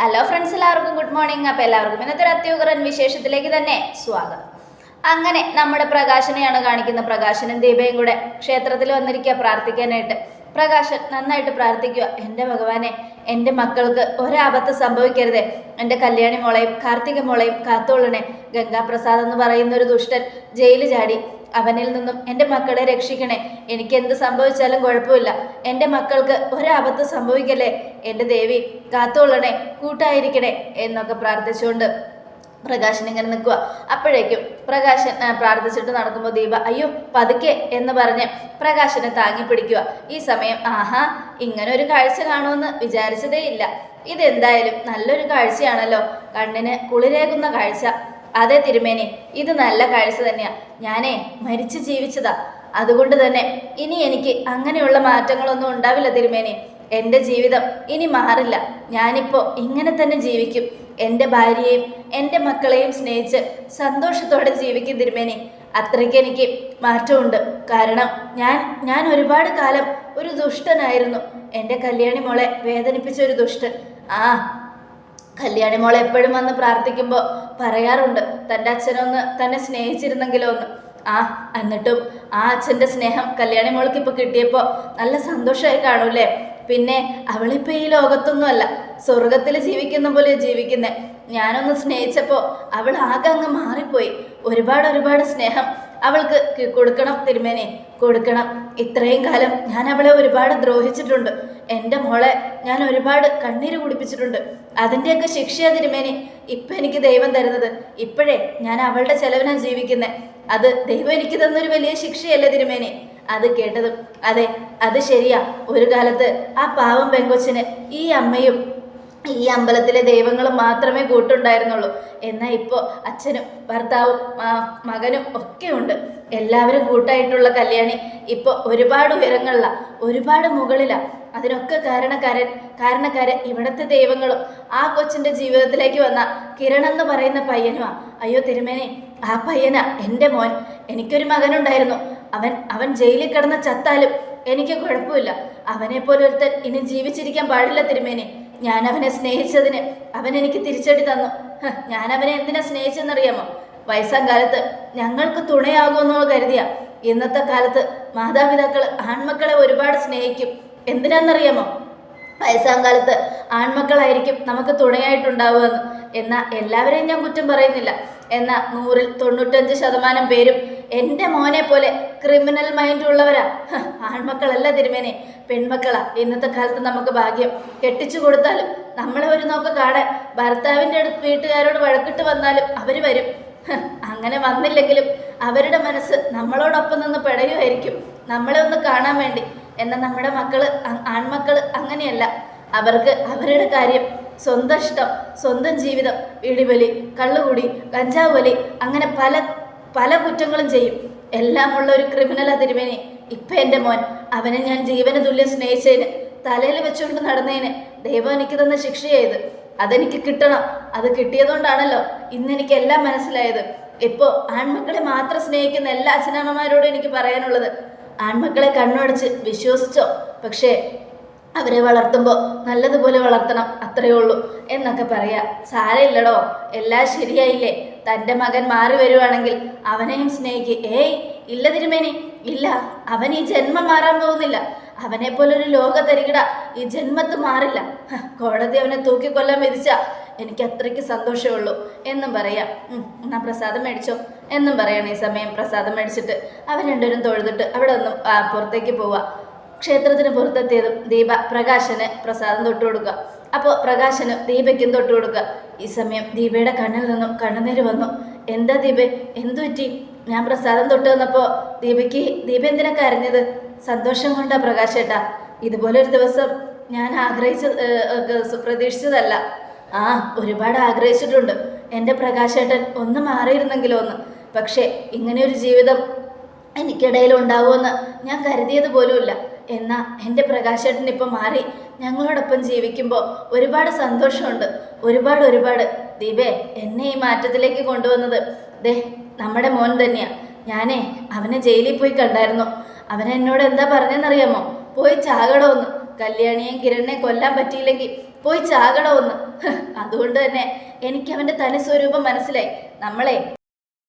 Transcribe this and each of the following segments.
Hello friends എല്ലാവർക്കും good morning അപ്പോൾ എല്ലാവർക്കും ഇന്നത്തെ ഒരു അത്യുഗ്രൻ വിശേഷത്തിലേക്ക് തന്നെ സ്വാഗതം. അങ്ങനെ നമ്മുടെ പ്രകാശനെയാണ് കാണിക്കുന്ന പ്രകാശനും ദീപയും കൂടെ ക്ഷേത്രത്തിൽ വന്നിരിക്കുക പ്രാർത്ഥിക്കാനായിട്ട്. പ്രകാശൻ നന്നായിട്ട് പ്രാർത്ഥിക്കുക. എന്റെ ഭഗവാനെ എന്റെ മക്കൾക്ക് ഒരാപത്ത് സംഭവിക്കരുത്. എന്റെ കല്യാണി മോളെയും കാർത്തിക മോളെയും കാത്തോളണേ. ഗംഗാപ്രസാദ് എന്ന് പറയുന്ന ഒരു ദുഷ്ടൻ ജയിലിൽ ചാടി. അവനിൽ നിന്നും എന്റെ മക്കളെ രക്ഷിക്കണേ. എനിക്ക് എന്ത് സംഭവിച്ചാലും കുഴപ്പമില്ല. എന്റെ മക്കൾക്ക് ഒരാപത്ത് സംഭവിക്കല്ലേ? എന്റെ ദേവി കാത്തോളണേ കൂട്ടായിരിക്കണേ എന്നൊക്കെ പ്രാർത്ഥിച്ചുകൊണ്ട് പ്രകാശൻ ഇങ്ങനെ നിൽക്കുക. അപ്പോഴേക്കും പ്രകാശൻ പ്രാർത്ഥിച്ചിട്ട് നടക്കുമ്പോൾ ദീപ അയ്യോ പതുക്കെ എന്ന് പറഞ്ഞ് പ്രകാശനെ താങ്ങി പിടിക്കുക. ഈ സമയം ആഹാ ഇങ്ങനെ ഒരു കാഴ്ച കാണുമെന്ന് വിചാരിച്ചതേ ഇല്ല. ഇതെന്തായാലും നല്ലൊരു കാഴ്ചയാണല്ലോ. കണ്ണിന് കുളിരേകുന്ന കാഴ്ച. അതെ തിരുമേനി ഇത് നല്ല കാഴ്ച തന്നെയാ. ഞാനേ മരിച്ചു ജീവിച്ചതാ. അതുകൊണ്ട് തന്നെ ഇനി എനിക്ക് അങ്ങനെയുള്ള മാറ്റങ്ങളൊന്നും ഉണ്ടാവില്ല തിരുമേനി. എന്റെ ജീവിതം ഇനി മാറില്ല. ഞാനിപ്പോൾ ഇങ്ങനെ തന്നെ ജീവിക്കും. എന്റെ ഭാര്യയെയും എന്റെ മക്കളെയും സ്നേഹിച്ച് സന്തോഷത്തോടെ ജീവിക്കും തിരുമേനി. അത്രയ്ക്ക് എനിക്ക് മാറ്റമുണ്ട്. കാരണം ഞാൻ ഞാൻ ഒരുപാട് കാലം ഒരു ദുഷ്ടനായിരുന്നു. എന്റെ കല്യാണി മോളെ വേദനിപ്പിച്ച ഒരു ദുഷ്ടൻ. ആ കല്യാണി മോളെ എപ്പോഴും വന്ന് പ്രാർത്ഥിക്കുമ്പോൾ പറയാറുണ്ട് തന്റെ അച്ഛനൊന്ന് തന്നെ സ്നേഹിച്ചിരുന്നെങ്കിലോ ഒന്ന് ആ എന്നിട്ടും ആ അച്ഛന്റെ സ്നേഹം കല്യാണി മോൾക്ക് ഇപ്പോൾ കിട്ടിയപ്പോൾ നല്ല സന്തോഷമായി കാണൂലേ പിന്നെ അവളിപ്പോൾ ഈ ലോകത്തൊന്നുമല്ല സ്വർഗത്തിൽ ജീവിക്കുന്ന പോലെ ജീവിക്കുന്നേ. ഞാനൊന്ന് സ്നേഹിച്ചപ്പോൾ അവൾ ആകെ അങ്ങ് മാറിപ്പോയി. ഒരുപാട് ഒരുപാട് സ്നേഹം അവൾക്ക് കൊടുക്കണം തിരുമേനെ കൊടുക്കണം. ഇത്രയും കാലം ഞാൻ അവളെ ഒരുപാട് ദ്രോഹിച്ചിട്ടുണ്ട്. എന്റെ മോളെ ഞാൻ ഒരുപാട് കണ്ണീര് കുടിപ്പിച്ചിട്ടുണ്ട്. അതിന്റെയൊക്കെ ശിക്ഷയാണ് തിരുമേനെ ഇപ്പം എനിക്ക് ദൈവം തരുന്നത്. ഇപ്പോഴേ ഞാൻ അവളുടെ ചെലവിനാണ് ജീവിക്കുന്നത് അത് ദൈവം എനിക്ക് തന്നൊരു വലിയ ശിക്ഷയല്ലേ തിരുമേനെ? അത് കേട്ടതും അതെ അത് ശരിയാ. ഒരു കാലത്ത് ആ പാവം പെങ്കൊച്ചിന് ഈ അമ്മയും ഈ അമ്പലത്തിലെ ദൈവങ്ങളും മാത്രമേ കൂട്ടുണ്ടായിരുന്നുള്ളൂ. എന്നാൽ ഇപ്പോൾ അച്ഛനും ഭർത്താവും മകനും ഒക്കെ ഉണ്ട്. എല്ലാവരും കൂട്ടായിട്ടുള്ള കല്യാണി. ഇപ്പോൾ ഒരുപാട് ഉയരങ്ങളിലാണ് ഒരുപാട് മുകളിലാണ് അതിനൊക്കെ കാരണക്കാരൻ കാരണക്കാരൻ ഇവിടുത്തെ ദൈവങ്ങളും. ആ കൊച്ചിന്റെ ജീവിതത്തിലേക്ക് വന്ന കിരൺ എന്ന് പറയുന്ന പയ്യനുമാണ് അയ്യോ തിരുമേനെ ആ പയ്യനാ എന്റെ മോൻ എനിക്കൊരു മകനുണ്ടായിരുന്നു. അവൻ അവൻ ജയിലിൽ കിടന്ന ചത്താലും എനിക്ക് കുഴപ്പമില്ല. അവനെ പോലെ ഒരുത്തൻ ഇനി ജീവിച്ചിരിക്കാൻ പാടില്ല തിരുമേനി. ഞാൻ അവനെ സ്നേഹിച്ചതിന് അവൻ എനിക്ക് തിരിച്ചടി തന്നു. ഞാൻ അവനെ എന്തിനാ സ്നേഹിച്ചെന്നറിയാമോ? വയസ്സാം കാലത്ത് ഞങ്ങൾക്ക് തുണയാകുമെന്നോ കരുതിയ. ഇന്നത്തെ കാലത്ത് മാതാപിതാക്കൾ ആൺമക്കളെ ഒരുപാട് സ്നേഹിക്കും. എന്തിനാന്നറിയാമോ? വയസ്സാം കാലത്ത് ആൺമക്കളായിരിക്കും നമുക്ക് തുണയായിട്ടുണ്ടാവുകയെന്ന് എന്നാൽ എല്ലാവരെയും ഞാൻ കുറ്റം പറയുന്നില്ല. എന്നാൽ നൂറിൽ തൊണ്ണൂറ്റഞ്ച് ശതമാനം പേരും എന്റെ മോനെ പോലെ ക്രിമിനൽ മൈൻഡ് ഉള്ളവരാ. ആൺമക്കളല്ല തിരുമേനെ പെൺമക്കളാ. ഇന്നത്തെ കാലത്ത് നമുക്ക് ഭാഗ്യം. കെട്ടിച്ചു കൊടുത്താലും നമ്മളെ ഒരു നോക്ക് കാണാൻ ഭർത്താവിന്റെ അടുത്ത് വീട്ടുകാരോട് വഴക്കിട്ട് വന്നാലും അവർ വരും. അങ്ങനെ വന്നില്ലെങ്കിലും അവരുടെ മനസ്സ് നമ്മളോടൊപ്പം നിന്ന് പിടയുമായിരിക്കും. നമ്മളെ ഒന്ന് കാണാൻ വേണ്ടി. എന്നാൽ നമ്മുടെ മക്കൾ ആൺമക്കൾ അങ്ങനെയല്ല. അവർക്ക് അവരുടെ കാര്യം സ്വന്തം ഇഷ്ടം സ്വന്തം ജീവിതം ഇടിവലി കള്ളുകുടി കഞ്ചാവ് വലി അങ്ങനെ പല പല കുറ്റങ്ങളും ചെയ്യും. എല്ലാം ഉള്ള ഒരു ക്രിമിനൽ അതിരുവേനെ ഇപ്പം എന്റെ മോൻ അവനെ ഞാൻ ജീവന് തുല്യം സ്നേഹിച്ചതിന് തലയിൽ വെച്ചുകൊണ്ട് നടന്നതിന് ദൈവം എനിക്ക് തന്ന ശിക്ഷയായത് അതെനിക്ക് കിട്ടണം. അത് കിട്ടിയതുകൊണ്ടാണല്ലോ ഇന്ന് എനിക്ക് എല്ലാം മനസ്സിലായത്. ഇപ്പോൾ ആൺമക്കളെ മാത്രം സ്നേഹിക്കുന്ന എല്ലാ അച്ഛനമ്മമാരോടും എനിക്ക് പറയാനുള്ളത് ആൺമക്കളെ കണ്ണടച്ച് വിശ്വസിച്ചോ? പക്ഷേ അവരെ വളർത്തുമ്പോൾ നല്ലതുപോലെ വളർത്തണം അത്രയേ ഉള്ളൂ. എന്നൊക്കെ പറയാം. സാരമില്ലടോ എല്ലാം ശരിയായില്ലേ? തന്റെ മകൻ മാറി വരുവാണെങ്കിൽ അവനെയും സ്നേഹിക്ക്. ഏയ് ഇല്ല തിരുമേനി ഇല്ല. അവൻ ഈ ജന്മം മാറാൻ പോകുന്നില്ല. അവനെ പോലൊരു ലോക തരികിട ഈ ജന്മത്ത് മാറില്ല. കോടതി അവനെ തൂക്കിക്കൊല്ലാൻ വിധിച്ച എനിക്ക് അത്രയ്ക്ക് സന്തോഷമേ ഉള്ളൂ എന്നും പറയാം. എന്നാ പ്രസാദം മേടിച്ചോ? എന്നും പറയണം ഈ സമയം പ്രസാദം മേടിച്ചിട്ട് അവർ രണ്ടുപേരും തൊഴുതിട്ട് അവിടെ ഒന്നും പുറത്തേക്ക് പോവുക ക്ഷേത്രത്തിന് പുറത്തെത്തിയതും ദീപ പ്രകാശന് പ്രസാദം തൊട്ടു കൊടുക്കുക. അപ്പോൾ പ്രകാശന് ദീപയ്ക്കും തൊട്ടു കൊടുക്കുക. ഈ സമയം ദീപയുടെ കണ്ണിൽ നിന്നും കണ്ണുനീര് വന്നു. എന്താ ദീപ? എന്തു പറ്റി? ഞാൻ പ്രസാദം തൊട്ട് വന്നപ്പോൾ ദീപയ്ക്ക് ദീപ എന്തിനാ കരഞ്ഞത്? സന്തോഷം കൊണ്ടാ പ്രകാശേട്ടാ. ഇതുപോലെ ഒരു ദിവസം ഞാൻ ആഗ്രഹിച്ച പ്രതീക്ഷിച്ചതല്ല ആ ഒരുപാട് ആഗ്രഹിച്ചിട്ടുണ്ട്. എന്റെ പ്രകാശേട്ടൻ ഒന്ന് മാറിയിരുന്നെങ്കിലോ ഒന്ന്. പക്ഷേ ഇങ്ങനെയൊരു ജീവിതം എനിക്കിടയിൽ ഉണ്ടാവുമെന്ന് ഞാൻ കരുതിയത് പോലുമില്ല. എന്നാൽ എന്റെ പ്രകാശേട്ടൻ ഇപ്പം മാറി. ഞങ്ങളോടൊപ്പം ജീവിക്കുമ്പോൾ ഒരുപാട് സന്തോഷമുണ്ട്. ഒരുപാട് ഒരുപാട്. ദീപേ എന്നെ ഈ മാറ്റത്തിലേക്ക് കൊണ്ടുവന്നത്. ദേ നമ്മുടെ മോൻ തന്നെയാണ് ഞാനേ അവനെ ജയിലിൽ പോയി കണ്ടായിരുന്നു. അവൻ എന്നോട് എന്താ പറഞ്ഞെന്നറിയാമോ? പോയി ചാകടമൊന്ന് കല്യാണിയെയും കിരണിനെ കൊല്ലാൻ പറ്റിയില്ലെങ്കിൽ പോയി ചാകടമൊന്ന് അതുകൊണ്ട് തന്നെ എനിക്ക് അവന്റെ തനി സ്വരൂപം മനസ്സിലായി. നമ്മളെ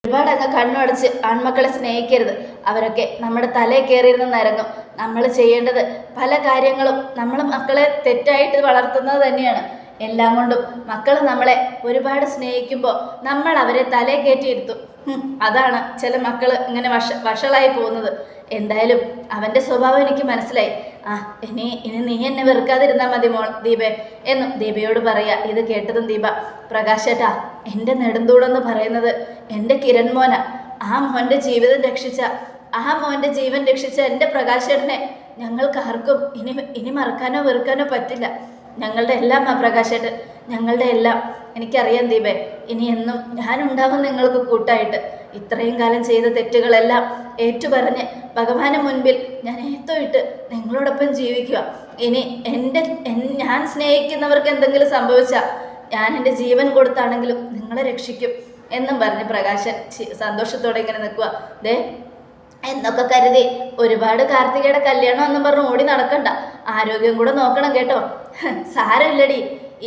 ഒരുപാട് അങ്ങ് കണ്ണുടച്ച് ആൺമക്കളെ സ്നേഹിക്കരുത്. അവരൊക്കെ നമ്മുടെ തലയിൽ കയറിയിരുന്ന് നിരങ്ങും. നമ്മൾ ചെയ്യേണ്ടത് പല കാര്യങ്ങളും നമ്മൾ മക്കളെ തെറ്റായിട്ട് വളർത്തുന്നത് തന്നെയാണ്. എല്ലാം കൊണ്ടും മക്കൾ നമ്മളെ ഒരുപാട് സ്നേഹിക്കുമ്പോൾ നമ്മൾ അവരെ തലേ കയറ്റിയിരുത്തും അതാണ് ചില മക്കൾ ഇങ്ങനെ വഷ വഷളായി പോകുന്നത്. എന്തായാലും അവന്റെ സ്വഭാവം എനിക്ക് മനസ്സിലായി. ആ ഇനി ഇനി നീ എന്നെ വെറുക്കാതിരുന്നാൽ മതി മോൾ ദീപേ. എന്നും ദീപയോട് പറയുക ഇത് കേട്ടതും ദീപ. പ്രകാശേട്ടാ എന്റെ നെടുന്തൂടെന്ന് പറയുന്നത് എന്റെ കിരൺ മോന. ആ മോന്റെ ജീവിതം രക്ഷിച്ച ആ മോന്റെ ജീവൻ രക്ഷിച്ച എന്റെ പ്രകാശേട്ടനെ ഞങ്ങൾക്ക് ആർക്കും ഇനി ഇനി മറക്കാനോ വെറുക്കാനോ പറ്റില്ല. ഞങ്ങളുടെ എല്ലാം ആ പ്രകാശേട്ടൻ ഞങ്ങളുടെ എല്ലാം. എനിക്കറിയാം ദീപേ ഇനി എന്നും ഞാനുണ്ടാവും നിങ്ങൾക്ക് കൂട്ടായിട്ട്. ഇത്രയും കാലം ചെയ്ത തെറ്റുകളെല്ലാം ഏറ്റുപറഞ്ഞ് ഭഗവാന് മുൻപിൽ ഞാൻ ഏത്തോയിട്ട് നിങ്ങളോടൊപ്പം ജീവിക്കുക. ഇനി എന്റെ ഞാൻ സ്നേഹിക്കുന്നവർക്ക് എന്തെങ്കിലും സംഭവിച്ചാൽ ഞാൻ എന്റെ ജീവൻ കൊടുത്താണെങ്കിലും നിങ്ങളെ രക്ഷിക്കും എന്നും പറഞ്ഞ് പ്രകാശൻ സന്തോഷത്തോടെ ഇങ്ങനെ നിൽക്കുക ദേ എന്നൊക്കെ കരുതി ഒരുപാട് കാർത്തികയുടെ കല്യാണം എന്നും പറഞ്ഞ് ഓടി നടക്കണ്ട. ആരോഗ്യം കൂടെ നോക്കണം കേട്ടോ. സാരമില്ലടി.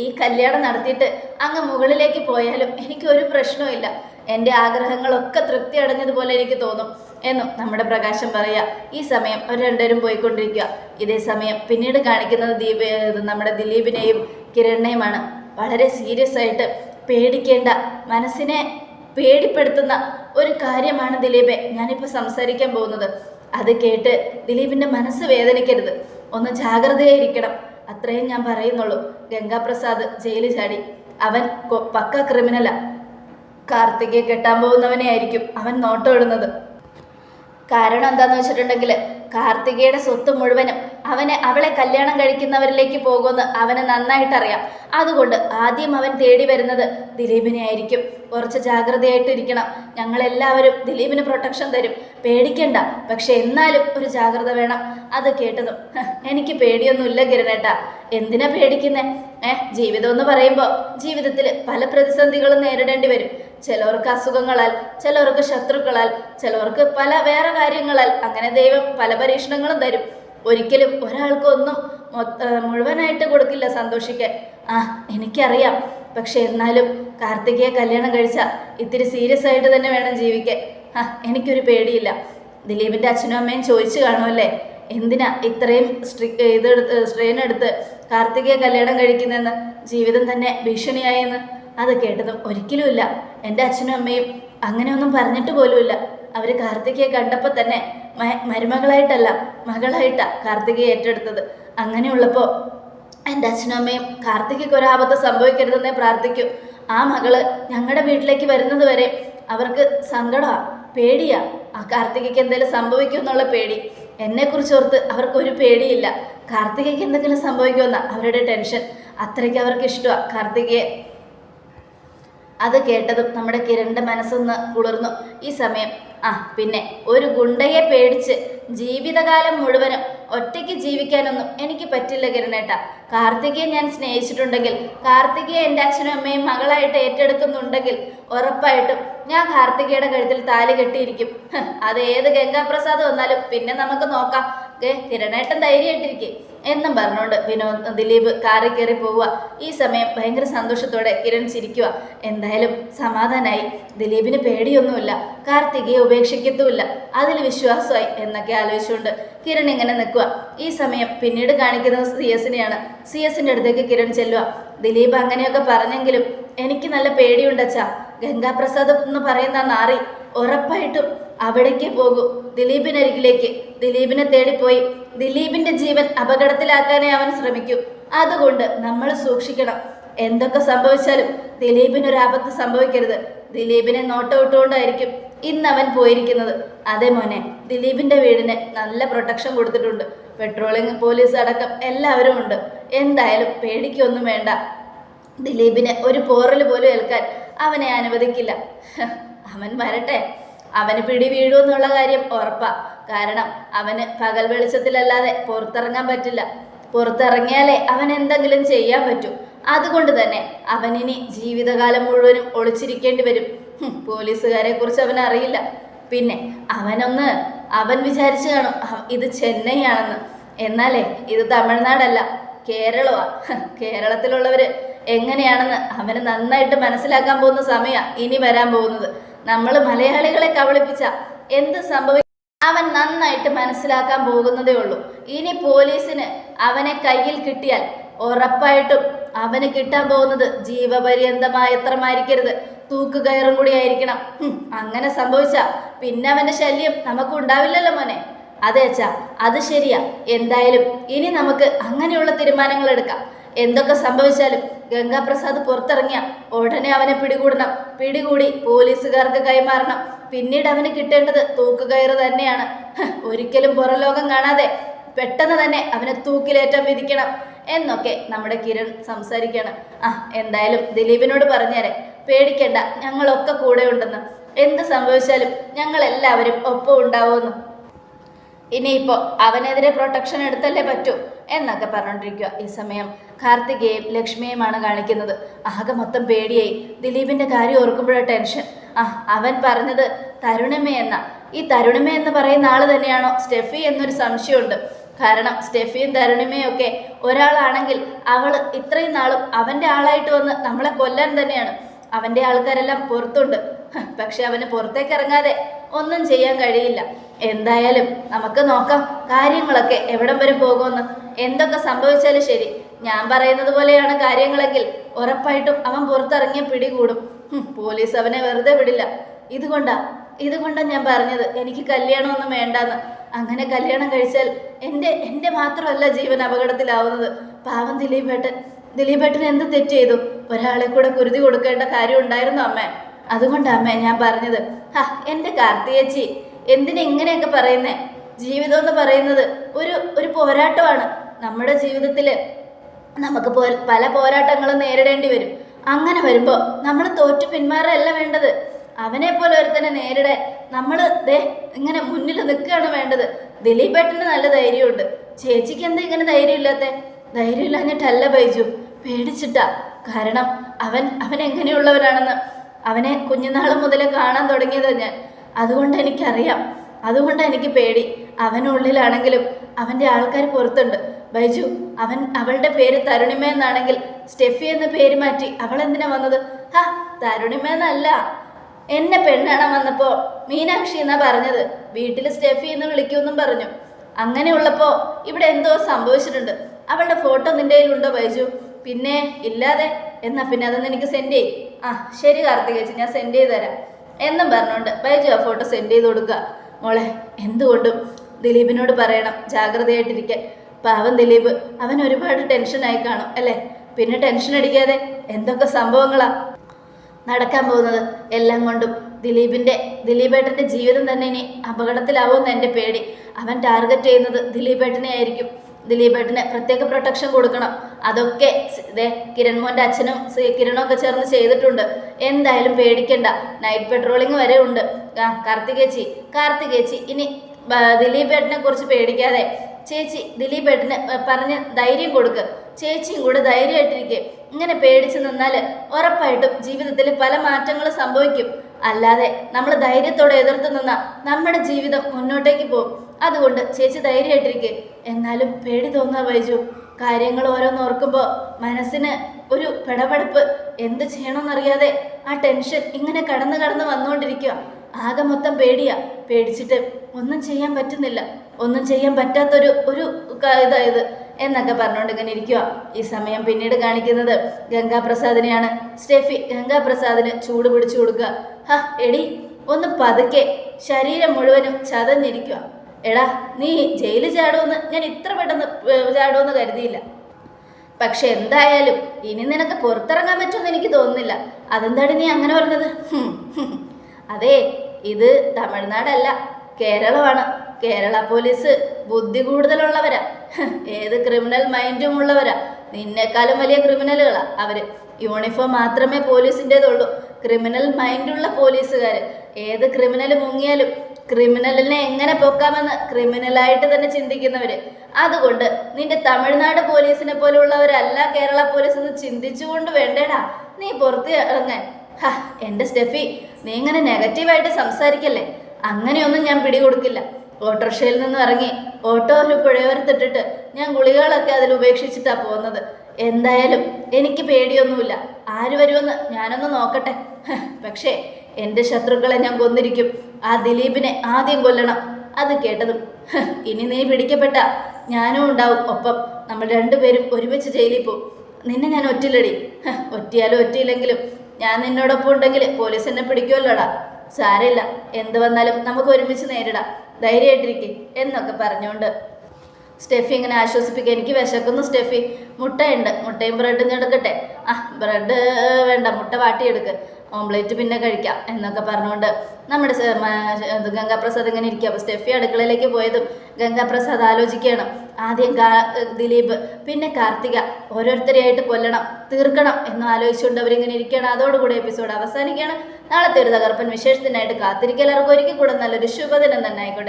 ഈ കല്യാണം നടത്തിയിട്ട് അങ്ങ് മുകളിലേക്ക് പോയാലും എനിക്ക് ഒരു പ്രശ്നവും എന്റെ ആഗ്രഹങ്ങളൊക്കെ തൃപ്തി അടഞ്ഞതുപോലെ എനിക്ക് തോന്നും എന്നും നമ്മുടെ പ്രകാശം പറയാ. ഈ സമയം അവർ രണ്ടുപേരും പോയിക്കൊണ്ടിരിക്കുക ഇതേ സമയം പിന്നീട് കാണിക്കുന്നത് ദീപ നമ്മുടെ ദിലീപിനെയും കിരണിനെയുമാണ്. വളരെ സീരിയസ് ആയിട്ട് പേടിക്കേണ്ട മനസ്സിനെ പേടിപ്പെടുത്തുന്ന ഒരു കാര്യമാണ് ദിലീപെ. ഞാനിപ്പോൾ സംസാരിക്കാൻ പോകുന്നത്. അത് കേട്ട് ദിലീപിന്റെ മനസ്സ് വേദനിക്കരുത്. ഒന്ന് ജാഗ്രതയായിരിക്കണം. അത്രയും ഞാൻ പറയുന്നുള്ളൂ. ഗംഗാപ്രസാദ് ജയിലിൽ ചാടി. അവൻ പക്ക ക്രിമിനലാ കാർത്തികയെ കെട്ടാൻ പോകുന്നവനെ ആയിരിക്കും അവൻ നോട്ടം ഇടുന്നത്. കാരണം എന്താണെന്ന് വെച്ചിട്ടുണ്ടെങ്കിൽ കാർത്തികയുടെ സ്വത്ത് മുഴുവനും അവന് അവളെ കല്യാണം കഴിക്കുന്നവരിലേക്ക് പോകുമെന്ന് അവന് നന്നായിട്ടറിയാം. അതുകൊണ്ട് ആദ്യം അവൻ തേടി വരുന്നത് ദിലീപിനെ ആയിരിക്കും. കുറച്ച് ജാഗ്രതയായിട്ടിരിക്കണം ഞങ്ങളെല്ലാവരും ദിലീപിന് പ്രൊട്ടക്ഷൻ തരും. പേടിക്കണ്ട. പക്ഷെ എന്നാലും ഒരു ജാഗ്രത വേണം. അത് കേട്ടതും "ഹ്, എനിക്ക് പേടിയൊന്നുമില്ല കിരണേട്ടാ എന്തിനാ പേടിക്കുന്നേ? ഏഹ് ജീവിതം എന്ന് പറയുമ്പോൾ ജീവിതത്തിൽ പല പ്രതിസന്ധികളും നേരിടേണ്ടി വരും. ചിലവർക്ക് അസുഖങ്ങളാൽ ചിലവർക്ക് ശത്രുക്കളാൽ ചിലവർക്ക് പല വേറെ കാര്യങ്ങളാൽ അങ്ങനെ ദൈവം പല പരീക്ഷണങ്ങളും തരും. ഒരിക്കലും ഒരാൾക്കൊന്നും മുഴുവനായിട്ട് കൊടുക്കില്ല സന്തോഷിക്കാൻ. ആ എനിക്കറിയാം. പക്ഷെ എന്നാലും കാർത്തികയെ കല്യാണം കഴിച്ച ഇത്തിരി സീരിയസ് ആയിട്ട് തന്നെ വേണം ജീവിക്കാൻ. ആ എനിക്കൊരു പേടിയില്ല. ദിലീപിന്റെ അച്ഛനും അമ്മയും ചോദിച്ചു കാണുമല്ലേ? എന്തിനാ ഇത്രയും സ്ട്രി ഇതെടുത്ത് സ്ട്രെയിൻ എടുത്ത് കാർത്തികയെ കല്യാണം കഴിക്കുന്നതെന്ന് ജീവിതം തന്നെ ഭീഷണിയായെന്ന്? അത് കേട്ടത് ഒരിക്കലുമില്ല. എന്റെ അച്ഛനും അമ്മയും അങ്ങനെയൊന്നും പറഞ്ഞിട്ട് പോലുമില്ല. അവർ കാർത്തികയെ കണ്ടപ്പോൾ തന്നെ മരുമകളായിട്ടല്ല മകളായിട്ടാണ് കാർത്തികയെ ഏറ്റെടുത്തത്. അങ്ങനെയുള്ളപ്പോൾ എന്റെ അച്ഛനും അമ്മയും കാർത്തികയ്ക്ക് ഒരാപത്ത് സംഭവിക്കരുതെന്നേ പ്രാർത്ഥിക്കും. ആ മകൾ ഞങ്ങളുടെ വീട്ടിലേക്ക് വരുന്നത് വരെ അവർക്ക് സങ്കടമാണ് പേടിയാണ് ആ കാർത്തികയ്ക്ക് എന്തെങ്കിലും സംഭവിക്കും എന്നുള്ള പേടി. എന്നെക്കുറിച്ച് ഓർത്ത് അവർക്കൊരു പേടിയില്ല. കാർത്തികയ്ക്ക് എന്തെങ്കിലും സംഭവിക്കുമെന്ന അവരുടെ ടെൻഷൻ. അത്രയ്ക്ക് അവർക്ക് ഇഷ്ടമാണ് കാർത്തികയെ അത് കേട്ടതും നമ്മുടെ കിരണിന്റെ മനസ്സൊന്ന് കുളിർന്നു. ഈ സമയം ആ പിന്നെ ഒരു ഗുണ്ടയെ പേടിച്ച് ജീവിതകാലം മുഴുവനും ഒറ്റയ്ക്ക് ജീവിക്കാനൊന്നും എനിക്ക് പറ്റില്ല കിരണേട്ട. കാർത്തികയെ ഞാൻ സ്നേഹിച്ചിട്ടുണ്ടെങ്കിൽ കാർത്തികയെ എന്റെ അച്ഛനും അമ്മയും മകളായിട്ട് ഏറ്റെടുക്കുന്നുണ്ടെങ്കിൽ ഉറപ്പായിട്ടും ഞാൻ കാർത്തികയുടെ കഴുത്തിൽ താലി കെട്ടിയിരിക്കും. അത് ഏത് ഗംഗാപ്രസാദ് വന്നാലും പിന്നെ നമുക്ക് നോക്കാം. ഏ തിരണേട്ടൻ ധൈര്യമായിട്ടിരിക്കെ. എന്നും പറഞ്ഞുകൊണ്ട് വിനോദ് ദിലീപ് കാറി കയറി പോവുക. ഈ സമയം ഭയങ്കര സന്തോഷത്തോടെ കിരൺ ചിരിക്കുക. എന്തായാലും സമാധാനായി. ദിലീപിന് പേടിയൊന്നുമില്ല. കാർത്തികയെ ഉപേക്ഷിക്കത്തുമില്ല. അതിൽ വിശ്വാസമായി എന്നൊക്കെ ആലോചിച്ചുകൊണ്ട് കിരൺ ഇങ്ങനെ നിൽക്കുക. ഈ സമയം പിന്നീട് കാണിക്കുന്നത് സി എസിനെയാണ്. സി എസിന്റെ അടുത്തേക്ക് കിരൺ ചെല്ലുക. ദിലീപ് അങ്ങനെയൊക്കെ പറഞ്ഞെങ്കിലും എനിക്ക് നല്ല പേടിയുണ്ടച്ചാ. ഗംഗാപ്രസാദ് എന്ന് പറയുന്ന നാറി ഉറപ്പായിട്ടും അവിടേക്ക് പോകൂ. ദിലീപിനരികിലേക്ക്. ദിലീപിനെ തേടിപ്പോയി. ദിലീപിന്റെ ജീവൻ അപകടത്തിലാക്കാനേ അവൻ ശ്രമിക്കും. അതുകൊണ്ട് നമ്മൾ സൂക്ഷിക്കണം. എന്തൊക്കെ സംഭവിച്ചാലും ദിലീപിനൊരു ആപത്ത് സംഭവിക്കരുത്. ദിലീപിനെ നോട്ടമിട്ടുകൊണ്ടായിരിക്കും ഇന്ന് അവൻ പോയിരിക്കുന്നത്. അതേ മോനെ ദിലീപിന്റെ വീടിന് നല്ല പ്രൊട്ടക്ഷൻ കൊടുത്തിട്ടുണ്ട്. പെട്രോളിംഗ് പോലീസ് അടക്കം എല്ലാവരും ഉണ്ട്. എന്തായാലും പേടിക്കൊന്നും വേണ്ട. ദിലീപിന് ഒരു പോറൽ പോലും ഏൽക്കാൻ അവനെ അനുവദിക്കില്ല. അവൻ വരട്ടെ. അവന് പിടി വീഴുമെന്നുള്ള കാര്യം ഉറപ്പാ. കാരണം അവന് പകൽ വെളിച്ചത്തിലല്ലാതെ പുറത്തിറങ്ങാൻ പറ്റില്ല. പുറത്തിറങ്ങിയാലേ അവൻ എന്തെങ്കിലും ചെയ്യാൻ പറ്റൂ. അതുകൊണ്ട് തന്നെ അവനിനി ജീവിതകാലം മുഴുവനും ഒളിച്ചിരിക്കേണ്ടി വരും. പോലീസുകാരെ കുറിച്ച് അവൻ അറിയില്ല. പിന്നെ അവനൊന്ന് അവൻ വിചാരിച്ചു കാണും ഇത് ചെന്നൈ ആണെന്ന് എന്നാലേ ഇത് തമിഴ്നാടല്ല കേരളമാ കേരളത്തിലുള്ളവര് എങ്ങനെയാണെന്ന് അവന് നന്നായിട്ട് മനസ്സിലാക്കാൻ പോകുന്ന സമയ ഇനി വരാൻ പോകുന്നത്. നമ്മൾ മലയാളികളെ കബളിപ്പിച്ച എന്ത് സംഭവിക്കും അവൻ നന്നായിട്ട് മനസ്സിലാക്കാൻ പോകുന്നതേ ഉള്ളൂ. ഇനി പോലീസിന് അവനെ കയ്യിൽ കിട്ടിയാൽ ഉറപ്പായിട്ടും അവന് കിട്ടാൻ പോകുന്നത് ജീവപര്യന്തമായ എത്രമായിരിക്കരുത്. തൂക്കുകയറും കൂടി ആയിരിക്കണം. അങ്ങനെ സംഭവിച്ച പിന്നെ അവന്റെ ശല്യം നമുക്ക് ഉണ്ടാവില്ലല്ലോ മോനെ. അതെ അച്ഛാ അത് ശരിയാ. എന്തായാലും ഇനി നമുക്ക് അങ്ങനെയുള്ള തീരുമാനങ്ങൾ എടുക്കാം. എന്തൊക്കെ സംഭവിച്ചാലും ഗംഗാപ്രസാദ് പുറത്തിറങ്ങിയ ഉടനെ അവനെ പിടികൂടണം. പിടികൂടി പോലീസുകാർക്ക് കൈമാറണം. പിന്നീട് അവന് കിട്ടേണ്ടത് തൂക്കുകയറ് തന്നെയാണ്. ഒരിക്കലും പുറലോകം കാണാതെ പെട്ടെന്ന് തന്നെ അവനെ തൂക്കിലേറ്റം വിധിക്കണം. എന്നൊക്കെ നമ്മുടെ കിരൺ സംസാരിക്കണം. ആ എന്തായാലും ദിലീപിനോട് പറഞ്ഞേരെ. പേടിക്കണ്ട ഞങ്ങളൊക്കെ കൂടെ ഉണ്ടെന്ന്. എന്ത് സംഭവിച്ചാലും ഞങ്ങളെല്ലാവരും ഒപ്പം ഉണ്ടാവുമെന്ന്. ഇനിയിപ്പോൾ അവനെതിരെ പ്രൊട്ടക്ഷൻ എടുത്തല്ലേ പറ്റൂ എന്നൊക്കെ പറഞ്ഞുകൊണ്ടിരിക്കുക ഈ സമയം. കാർത്തികയും ലക്ഷ്മിയുമാണ് കാണിക്കുന്നത്. ആകെ മൊത്തം പേടിയായി. ദിലീപിന്റെ കാര്യം ഓർക്കുമ്പോഴേ ടെൻഷൻ. ആ അവൻ പറഞ്ഞത് തരുണിമ എന്ന. ഈ തരുണിമ എന്ന് പറയുന്ന ആൾ തന്നെയാണോ? സ്റ്റെഫി എന്നൊരു സംശയമുണ്ട്. കാരണം സ്റ്റെഫിയും തരുണിമയും ഒക്കെ ഒരാളാണെങ്കിൽ അവൾ ഇത്രയും നാളും അവന്റെ ആളായിട്ട് വന്ന് നമ്മളെ കൊല്ലാൻ തന്നെയാണ്. അവന്റെ ആൾക്കാരെല്ലാം പുറത്തുണ്ട്. പക്ഷെ അവന് പുറത്തേക്ക് ഇറങ്ങാതെ ഒന്നും ചെയ്യാൻ കഴിയില്ല. എന്തായാലും നമുക്ക് നോക്കാം കാര്യങ്ങളൊക്കെ എവിടം വരെ പോകുമെന്ന്. എന്തൊക്കെ സംഭവിച്ചാലും ശരി. ഞാൻ പറയുന്നത് പോലെയാണ് കാര്യങ്ങളെങ്കിൽ ഉറപ്പായിട്ടും അവൻ പുറത്തിറങ്ങിയ പിടികൂടും. പോലീസ് അവനെ വെറുതെ വിടില്ല. ഇതുകൊണ്ടാ ഇതുകൊണ്ടാ ഞാൻ പറഞ്ഞത്. എനിക്ക് കല്യാണമൊന്നും വേണ്ടെന്ന്. അങ്ങനെ കല്യാണം കഴിച്ചാൽ എന്റെ എന്റെ മാത്രമല്ല ജീവൻ അപകടത്തിലാവുന്നത്. പാവം ദിലീപേട്ടൻ. ദിലീപേട്ടൻ എന്ത് തെറ്റ് ചെയ്തു? ഒരാളെ കൂടെ കുരുതി കൊടുക്കേണ്ട കാര്യം ഉണ്ടായിരുന്നു അമ്മേ? അതുകൊണ്ടാ അമ്മേ ഞാൻ പറഞ്ഞത്. ഹാ എന്റെ കാർത്തികേച്ചി എന്തിനെ ഇങ്ങനെയൊക്കെ പറയുന്നേ? ജീവിതം എന്ന് പറയുന്നത് ഒരു ഒരു പോരാട്ടമാണ്. നമ്മുടെ ജീവിതത്തിൽ നമുക്ക് പല പോരാട്ടങ്ങളും നേരിടേണ്ടി വരും. അങ്ങനെ വരുമ്പോൾ നമ്മൾ തോറ്റു പിന്മാറല്ല വേണ്ടത്. അവനെ പോലെ ഒരുത്തനെ നേരിടാൻ നമ്മൾ ദേ ഇങ്ങനെ മുന്നിൽ നിൽക്കുകയാണ് വേണ്ടത്. ദിലീപേട്ടന് നല്ല ധൈര്യമുണ്ട്. ചേച്ചിക്ക് എന്താ ഇങ്ങനെ ധൈര്യമില്ലാത്ത? ധൈര്യമില്ലാഞ്ഞിട്ടല്ല ബൈജു. പേടിച്ചിട്ടാ. കാരണം അവൻ അവൻ എങ്ങനെയുള്ളവനാണെന്ന്. അവനെ കുഞ്ഞുനാൾ മുതൽ കാണാൻ തുടങ്ങിയത് ഞാൻ. അതുകൊണ്ട് എനിക്കറിയാം. അതുകൊണ്ട് എനിക്ക് പേടി. അവനുള്ളിലാണെങ്കിലും അവന്റെ ആൾക്കാർ പുറത്തുണ്ട്. ബൈജു അവൻ അവളുടെ പേര് തരുണിമ എന്നാണെങ്കിൽ സ്റ്റെഫി എന്ന പേര് മാറ്റി അവൾ എന്തിനാ വന്നത്? ഹാ തരുണിമ എന്നല്ല. എന്നെ പെണ്ണാണ് വന്നപ്പോൾ മീനാക്ഷി എന്നാ പറഞ്ഞത്? വീട്ടിൽ സ്റ്റെഫി എന്ന് വിളിക്കുമെന്നും പറഞ്ഞു. അങ്ങനെയുള്ളപ്പോൾ ഇവിടെ എന്തോ സംഭവിച്ചിട്ടുണ്ട്. അവളുടെ ഫോട്ടോ നിന്റെ കയ്യിലുണ്ടോ ബൈജു? പിന്നെ ഇല്ലാതെ. എന്നാ പിന്നെ അതൊന്ന് എനിക്ക് സെൻഡ് ചെയ് ആ ശരി കാർത്തിക ചേച്ചി ഞാൻ സെൻഡ് ചെയ്ത് തരാം എന്നും പറഞ്ഞുകൊണ്ട് ബൈജു ആ ഫോട്ടോ സെൻഡ് ചെയ്ത് കൊടുക്കുക. മോളെ എന്തുകൊണ്ടും ദിലീപിനോട് പറയണം ജാഗ്രതയായിട്ടിരിക്കാൻ പാവം ദിലീപ് അവൻ ഒരുപാട് ടെൻഷനായി കാണും അല്ലേ? പിന്നെ ടെൻഷൻ അടിക്കാതെ എന്തൊക്കെ സംഭവങ്ങളാ? നടക്കാൻ പോകുന്നത് എല്ലാം കൊണ്ടും ദിലീപിന്റെ ദിലീപേട്ടന്റെ ജീവിതം തന്നെ ഇനി അപകടത്തിലാവുമെന്ന് എന്റെ പേടി. അവൻ ടാർഗറ്റ് ചെയ്യുന്നത് ദിലീപേട്ടനെ ആയിരിക്കും ദിലീപേട്ടന് പ്രത്യേക പ്രൊട്ടക്ഷൻ കൊടുക്കണം. അതൊക്കെ ഇതേ കിരൺ കിരൺമോന്റെ അച്ഛനും കിരണൊക്കെ ചേർന്ന് ചെയ്തിട്ടുണ്ട്. എന്തായാലും പേടിക്കണ്ട. നൈറ്റ് പെട്രോളിങ് വരെ ഉണ്ട്. ആ കാർത്തികേച്ചി കാർത്തികേച്ചി ഇനി ദിലീപേട്ടനെ കുറിച്ച് പേടിക്കാതെ. ചേച്ചി ദിലീപേട്ടന് പറഞ്ഞ് ധൈര്യം കൊടുക്ക്. ചേച്ചിയും കൂടെ ധൈര്യമായിട്ടിരിക്കെ. ഇങ്ങനെ പേടിച്ച് നിന്നാൽ ഉറപ്പായിട്ടും ജീവിതത്തിൽ പല മാറ്റങ്ങളും സംഭവിക്കും. അല്ലാതെ നമ്മൾ ധൈര്യത്തോടെ എതിർത്ത് നിന്നാൽ നമ്മുടെ ജീവിതം മുന്നോട്ടേക്ക് പോകും. അതുകൊണ്ട് ചേച്ചി ധൈര്യമായിട്ടിരിക്കെ. എന്നാലും പേടി തോന്നാ വൈജു. കാര്യങ്ങൾ ഓരോന്ന് ഓർക്കുമ്പോൾ മനസ്സിന് ഒരു പിടപെടുപ്പ്. എന്ത് ചെയ്യണമെന്നറിയാതെ ആ ടെൻഷൻ ഇങ്ങനെ കടന്ന് കടന്ന് വന്നുകൊണ്ടിരിക്കുക ആകെ മൊത്തം പേടിയാ. പേടിച്ചിട്ട് ഒന്നും ചെയ്യാൻ പറ്റുന്നില്ല. ഒന്നും ചെയ്യാൻ പറ്റാത്തൊരു ഒരു ഇതായത് എന്നൊക്കെ പറഞ്ഞുകൊണ്ട് ഇങ്ങനെ ഇരിക്കുക ഈ സമയം പിന്നീട് കാണിക്കുന്നത് ഗംഗാപ്രസാദിനെയാണ്. സ്റ്റെഫി ഗംഗാപ്രസാദിന് ചൂട് പിടിച്ചു കൊടുക്കുക. ഹ എടി ഒന്ന് പതുക്കെ. ശരീരം മുഴുവനും ചതഞ്ഞിരിക്കുക എടാ നീ ജയിലിൽ ചാടുമെന്ന് ഞാൻ ഇത്ര പെട്ടെന്ന് ചാടുമെന്ന് കരുതിയില്ല. പക്ഷെ എന്തായാലും ഇനി നിനക്ക് പുറത്തിറങ്ങാൻ പറ്റുമെന്ന് എനിക്ക് തോന്നുന്നില്ല. അതെന്താണ് നീ അങ്ങനെ പറഞ്ഞത്. അതെ ഇത് തമിഴ്നാടല്ല കേരളമാണ്. കേരള പോലീസ് ബുദ്ധി കൂടുതലുള്ളവരാ. ഏത് ക്രിമിനൽ മൈൻഡും ഉള്ളവരാ. നിന്നെക്കാളും വലിയ ക്രിമിനലുകളാ അവർ. യൂണിഫോം മാത്രമേ പോലീസിന്റെതുള്ളൂ. ക്രിമിനൽ മൈൻഡുള്ള പോലീസുകാർ ഏത് ക്രിമിനൽ മുങ്ങിയാലും ക്രിമിനലിനെ എങ്ങനെ പൊക്കാമെന്ന് ക്രിമിനലായിട്ട് തന്നെ ചിന്തിക്കുന്നവര്. അതുകൊണ്ട് നിന്റെ തമിഴ്നാട് പോലീസിനെ പോലുള്ളവരല്ല കേരള പോലീസ് എന്ന് ചിന്തിച്ചുകൊണ്ട് വേണ്ടേടാ. നീ പുറത്ത് ഇറങ്ങാൻ ഹാ എന്റെ സ്റ്റെഫി നീ ഇങ്ങനെ നെഗറ്റീവായിട്ട് സംസാരിക്കല്ലേ? അങ്ങനെയൊന്നും ഞാൻ പിടികൊടുക്കില്ല. ഓട്ടോറിക്ഷയിൽ നിന്ന് ഇറങ്ങി ഓട്ടോ ഒരു പുഴയോരത്തിട്ടിട്ട് ഞാൻ ഗുളികകളൊക്കെ അതിൽ ഉപേക്ഷിച്ചിട്ടാണ് പോകുന്നത്. എന്തായാലും എനിക്ക് പേടിയൊന്നുമില്ല. ആര് വരുമെന്ന് ഞാനൊന്ന് നോക്കട്ടെ. പക്ഷേ എന്റെ ശത്രുക്കളെ ഞാൻ കൊന്നിരിക്കും. ആ ദിലീപിനെ ആദ്യം കൊല്ലണം. അത് കേട്ടതും ഇനി നീ പിടിക്കപ്പെട്ട ഞാനും ഉണ്ടാവും. ഒപ്പം നമ്മൾ രണ്ടുപേരും ഒരുമിച്ച് ജയിലിൽ പോവും. നിന്നെ ഞാൻ ഒറ്റില്ലടി ഒറ്റയാലും ഒറ്റയില്ലെങ്കിലും ഞാൻ നിന്നോടൊപ്പം ഉണ്ടെങ്കിൽ പോലീസ് എന്നെ പിടിക്കുമല്ലോടാ. സാരമില്ല. എന്ത് വന്നാലും നമുക്ക് ഒരുമിച്ച് നേരിടാം. ധൈര്യമായിട്ടിരിക്കും എന്നൊക്കെ പറഞ്ഞുകൊണ്ട് സ്റ്റെഫി ഇങ്ങനെ ആശ്വസിപ്പിക്കുക. എനിക്ക് വിശക്കുന്നു സ്റ്റെഫി. മുട്ടയുണ്ട്. മുട്ടയും ബ്രെഡും എടുക്കട്ടെ? ആ ബ്രെഡ് വേണ്ട. മുട്ട വാട്ടിയെടുക്ക്. ഓംലേറ്റ് പിന്നെ കഴിക്കാം എന്നൊക്കെ പറഞ്ഞുകൊണ്ട് നമ്മുടെ ഗംഗാപ്രസാദ് ഇങ്ങനെ ഇരിക്കുക അപ്പോൾ സ്റ്റെഫി അടുക്കളയിലേക്ക് പോയതും ഗംഗാപ്രസാദ് ആലോചിക്കുകയാണ്. ആദ്യം ദിലീപ് പിന്നെ കാർത്തിക ഓരോരുത്തരെയായിട്ട് കൊല്ലണം തീർക്കണം എന്ന് ആലോചിച്ചുകൊണ്ട് അവരിങ്ങനെ ഇരിക്കുകയാണ്. അതോടുകൂടി എപ്പിസോഡ് അവസാനിക്കുകയാണ്. നാളത്തെ ഒരു തകർപ്പൻ വിശേഷത്തിനായിട്ട് കാത്തിരിക്കൽ. എല്ലാവർക്കും ഒരിക്കൽ കൂടെ നല്ലൊരു ശുഭദിനം തന്നെ ആയിക്കോട്ടെ.